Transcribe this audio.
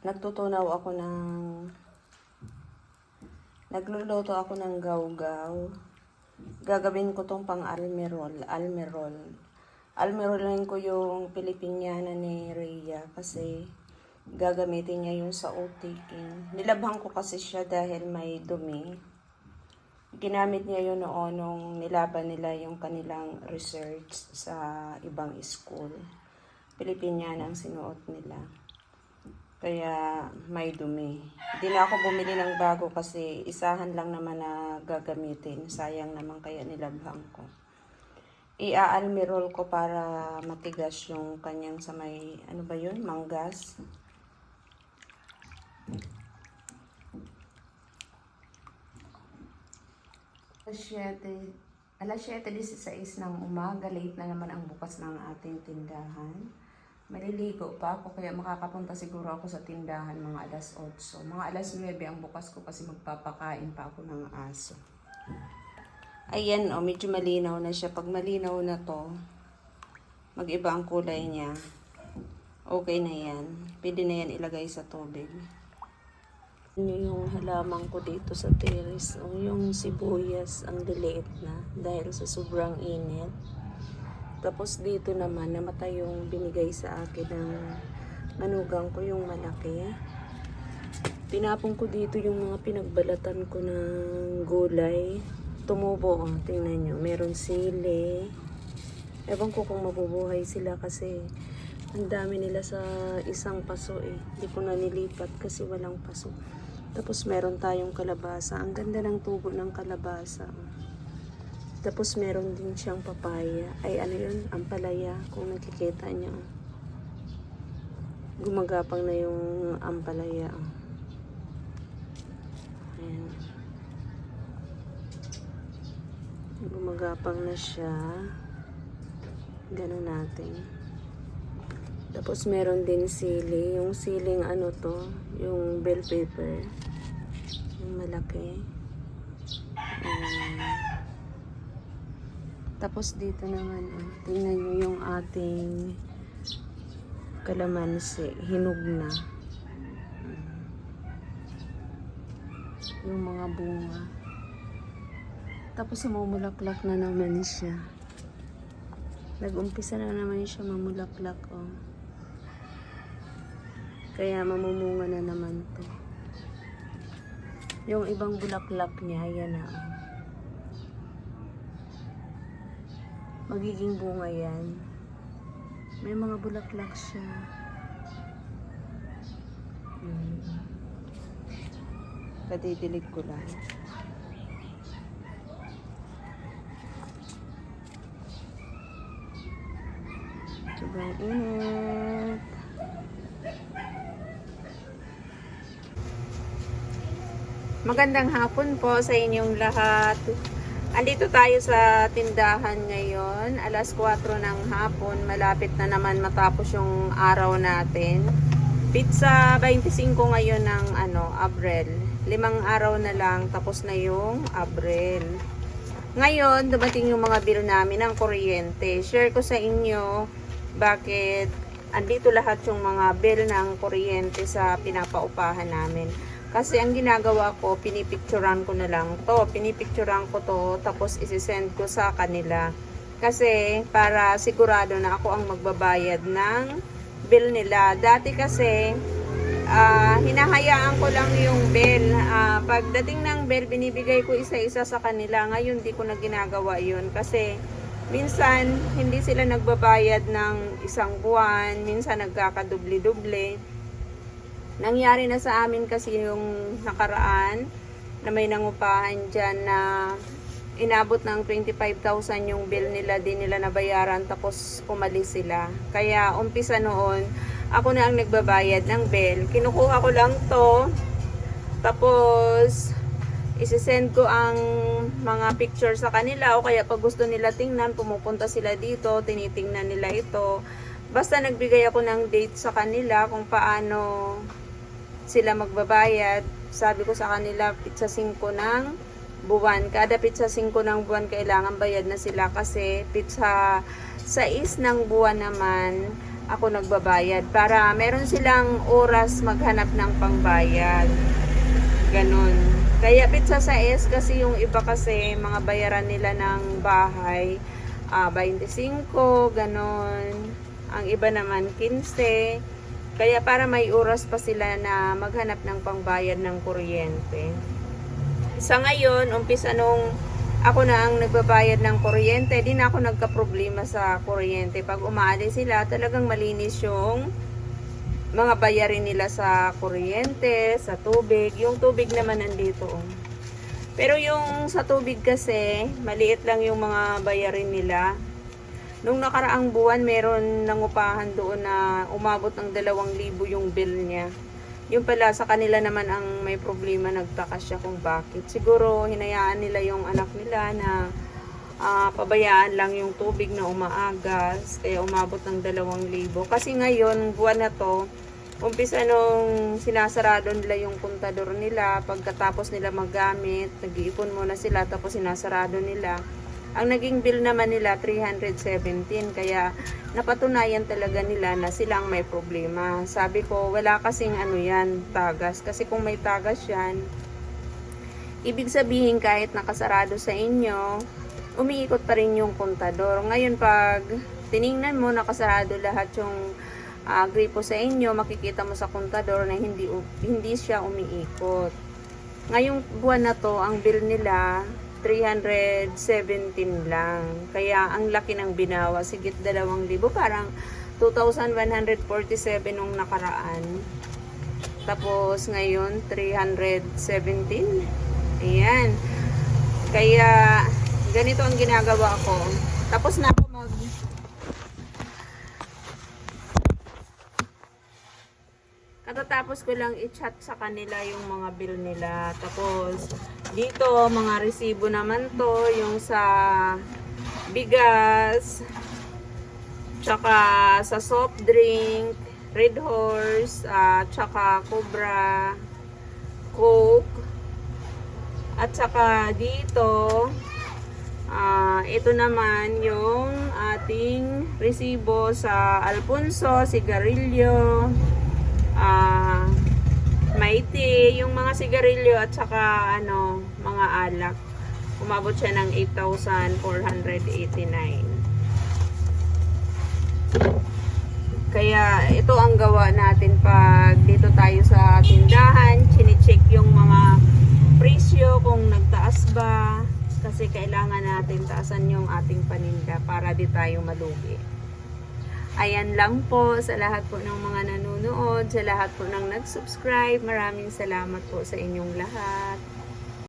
nagtutunaw ako ng nagluluto ako ng gaw-gaw. Gagawin ko tong pang almerol, almerol. Almerolin ko yung Pilipiniana ni Rhea kasi gagamitin niya yung sa utikin. Nilabhan ko kasi siya dahil may dumi. Ginamit niya yun noon nung nilaban nila yung kanilang research sa ibang school. Pilipiniana ang sinuot nila. Kaya may dumi. Hindi na ako bumili ng bago kasi isahan lang naman na gagamitin. Sayang naman kaya nilabhang ko. Ia-almirol ko para matigas yung kanyang sa may, ano ba yun, manggas. Alas 7, alas 7.16 ng umaga, late na naman ang bukas ng ating tindahan. Maliligo pa ako kaya makakapunta siguro ako sa tindahan mga alas 8. Mga alas 9 ang bukas ko kasi magpapakain pa ako ng aso. Ayan, oh, medyo malinaw na siya. Pag malinaw na to, mag-iba ang kulay niya. Okay na yan. Pwede na yan ilagay sa tubig. Yun yung halaman ko dito sa terrace. O, yung sibuyas, ang liliit na dahil sa sobrang init. Tapos dito naman, namatay yung binigay sa akin ng manugang ko, yung malaki. Tinapon ko dito yung mga pinagbalatan ko ng gulay. Tumubo, oh, tingnan nyo. Meron sili. Ewan ko kung mabubuhay sila kasi ang dami nila sa isang paso eh. Hindi ko na nilipat kasi walang paso. Tapos meron tayong kalabasa. Ang ganda ng tubo ng kalabasa. Tapos meron din siyang papaya. Ay ano yun? Ampalaya. Kung nakikita niyo. Gumagapang na yung ampalaya. Ayan. Gumagapang na siya. Ganun natin. Tapos meron din sili. Yung siling ano to, yung bell pepper. Yung malaki. Ayan. Tapos dito naman, oh, tingnan nyo yung ating kalamansi. Hinog na. Yung mga bunga. Tapos mamulaklak na naman siya. Nag-umpisa na naman siya mamulaklak, oh. Kaya mamumunga na naman to. Yung ibang bulaklak niya, yan na. oh. Magiging bunga yan. May mga bulaklak siya. Hmm. Kadidilig ko lang. Sobrang init. Magandang hapon po sa inyong lahat. Andito tayo sa tindahan ngayon. Alas 4 ng hapon. Malapit na naman matapos yung araw natin. Pizza 25 ngayon ng ano, Abril. Limang araw na lang tapos na yung Abril. Ngayon, dumating yung mga bill namin ng kuryente. Share ko sa inyo bakit andito lahat yung mga bill ng kuryente sa pinapaupahan namin. Kasi ang ginagawa ko, pinipicturan ko na lang to. Pinipicturan ko to, tapos isisend ko sa kanila. Kasi para sigurado na ako ang magbabayad ng bill nila. Dati kasi, ah, hinahayaan ko lang yung bill. Ah, pagdating ng bill, binibigay ko isa-isa sa kanila. Ngayon, di ko na ginagawa yun. Kasi, minsan, hindi sila nagbabayad ng isang buwan. Minsan, nagkakadubli-dubli. Nangyari na sa amin kasi yung nakaraan na may nangupahan dyan na inabot ng 25,000 yung bill nila, di nila nabayaran tapos umalis sila. Kaya umpisa noon, ako na ang nagbabayad ng bill. Kinukuha ko lang to, tapos isisend ko ang mga picture sa kanila o kaya pag gusto nila tingnan, pumupunta sila dito, tinitingnan nila ito. Basta nagbigay ako ng date sa kanila kung paano sila magbabayad. Sabi ko sa kanila, pizza 5 ng buwan. Kada pizza 5 ng buwan, kailangan bayad na sila kasi pizza 6 ng buwan naman, ako nagbabayad para meron silang oras maghanap ng pangbayad. Ganon. Kaya pizza sa S kasi yung iba kasi mga bayaran nila ng bahay ah 25, ganon. Ang iba naman 15. Kaya para may oras pa sila na maghanap ng pangbayad ng kuryente. Sa ngayon, umpisa nung ako na ang nagbabayad ng kuryente, di na ako nagka-problema sa kuryente. Pag umaalis sila, talagang malinis yung mga bayarin nila sa kuryente, sa tubig. Yung tubig naman nandito. oh. Pero yung sa tubig kasi, maliit lang yung mga bayarin nila. Nung nakaraang buwan, meron nangupahan doon na umabot ng 2,000 yung bill niya. Yung pala, sa kanila naman ang may problema, nagtaka siya kung bakit. Siguro, hinayaan nila yung anak nila na ah, pabayaan lang yung tubig na umaagas. Kaya umabot ng 2,000. Kasi ngayon, buwan na to, umpisa nung sinasarado nila yung kontador nila, pagkatapos nila maggamit, nag-iipon muna sila, tapos sinasarado nila. Ang naging bill naman nila 317 kaya napatunayan talaga nila na silang may problema. Sabi ko, wala kasing ano yan, tagas. Kasi kung may tagas yan, ibig sabihin kahit nakasarado sa inyo, umiikot pa rin yung kontador. Ngayon pag tiningnan mo nakasarado lahat yung ah, gripo sa inyo, makikita mo sa kontador na hindi hindi siya umiikot. Ngayong buwan na to, ang bill nila 317 lang. Kaya ang laki ng binawa, sigit 2,000. Parang 2,147 nung nakaraan. Tapos ngayon 317. Ayan. Kaya ganito ang ginagawa ko. Tapos na ako mag Katatapos ko lang i-chat sa kanila yung mga bill nila. Tapos, dito, mga resibo naman to. Yung sa bigas, tsaka sa soft drink, Red Horse, ah, tsaka Cobra, Coke, at saka dito, ah, ito naman yung ating resibo sa Alfonso, Sigarilyo, ah Maite, yung mga sigarilyo at saka ano, mga alak. Umabot siya ng 8,489. Kaya ito ang gawa natin pag dito tayo sa tindahan, chine-check yung mga presyo kung nagtaas ba kasi kailangan natin taasan yung ating paninda para di tayo malugi. Ayan lang po sa lahat po ng mga nanonood, sa lahat po ng nag-subscribe. Maraming salamat po sa inyong lahat.